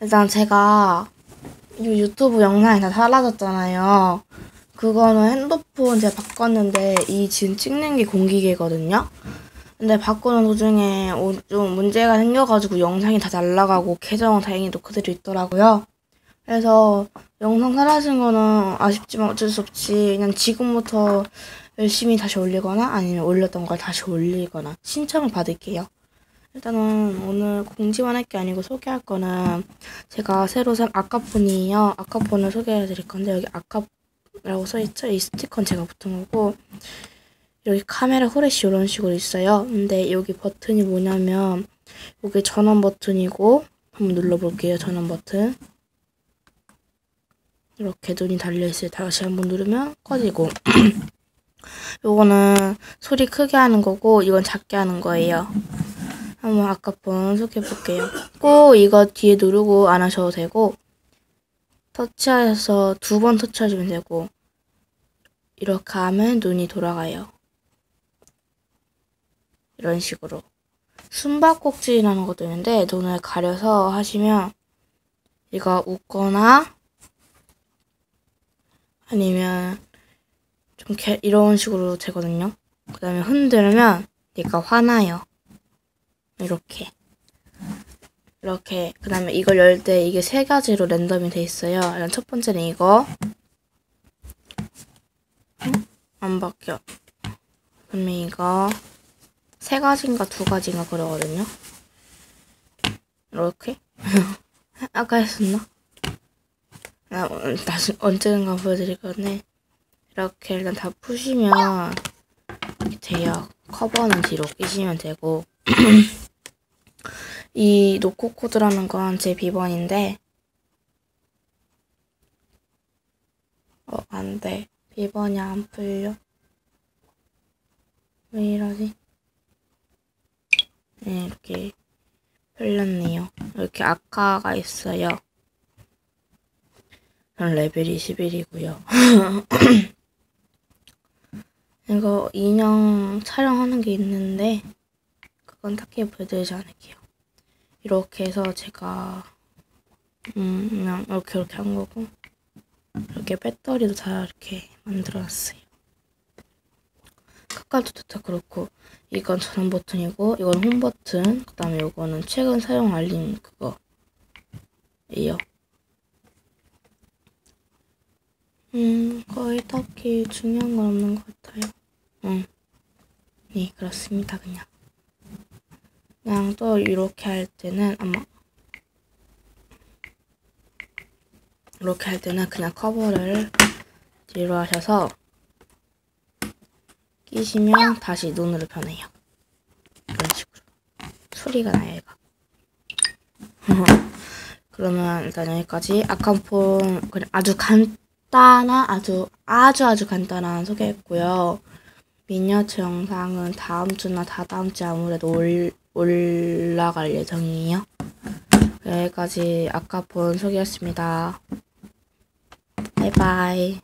일단 제가 이 유튜브 영상이 다 사라졌잖아요. 그거는 핸드폰 제가 바꿨는데 이 지금 찍는 게 공기계거든요. 근데 바꾸는 도중에 오- 좀 문제가 생겨가지고 영상이 다 날라가고 계정은 다행히도 그대로 있더라고요. 그래서 영상 사라진 거는 아쉽지만 어쩔 수 없이 그냥 지금부터 열심히 다시 올리거나 아니면 올렸던 걸 다시 올리거나 신청을 받을게요. 일단은 오늘 공지만 할 게 아니고 소개할 거는 제가 새로 산 아까폰이에요. 아까폰을 소개해 드릴 건데 여기 아까라고 써있죠? 이 스티커는 제가 붙은 거고 여기 카메라 후레쉬 이런 식으로 있어요. 근데 여기 버튼이 뭐냐면 여기 전원 버튼이고 한번 눌러볼게요. 전원 버튼 이렇게 눈이 달려있어요. 다시 한번 누르면 꺼지고 요거는 소리 크게 하는 거고 이건 작게 하는 거예요. 한번 아까폰 소개해 볼게요. 꼭 이거 뒤에 누르고 안 하셔도 되고 터치하셔서 두 번 터치하시면 되고 이렇게 하면 눈이 돌아가요. 이런 식으로 숨바꼭질이라는 것도 있는데 눈을 가려서 하시면 이거 웃거나 아니면 좀 개- 이런 식으로 되거든요. 그 다음에 흔들면 얘가 화나요. 이렇게. 이렇게. 그 다음에 이걸 열 때 이게 세 가지로 랜덤이 돼 있어요. 일단 첫 번째는 이거. 응? 안 바뀌어. 그 다음에 이거. 세 가지인가 두 가지인가 그러거든요. 이렇게. 아까 했었나? 아, 어, 다시 언젠가 보여드릴 건데. 이렇게 일단 다 푸시면 돼요. 커버는 뒤로 끼시면 되고. 이 노코 코드라는 건 제 비번인데 어, 안 돼. 비번이 안 풀려. 왜 이러지? 네, 이렇게 풀렸네요. 이렇게 아카가 있어요. 전 레벨 21이고요. 이거 인형 촬영하는 게 있는데 그건 딱히 보여드리지 않을게요. 이렇게 해서 제가 음 그냥 이렇게 이렇게 한 거고 이렇게 배터리도 다 이렇게 만들어놨어요. 카카오톡도 다 그렇고 이건 전원 버튼이고 이건 홈 버튼 그 다음에 이거는 최근 사용 알림 그거예요. 음 거의 딱히 중요한 건 없는 것 같아요. 응. 네 그렇습니다 그냥. 그냥 또 이렇게 할 때는 아마 이렇게 할 때는 그냥 커버를 뒤로 하셔서 끼시면 다시 눈으로 변해요. 이런 식으로 소리가 나요 얘가. 그러면 일단 여기까지 아카폰 그냥 아주 간단한 아주 아주 아주 간단한 소개했고요. 미니어처 영상은 다음 주나 다다음 주에 아무래도 올, 올라갈 예정이에요. 여기까지 아까 본 소개였습니다. 바이바이.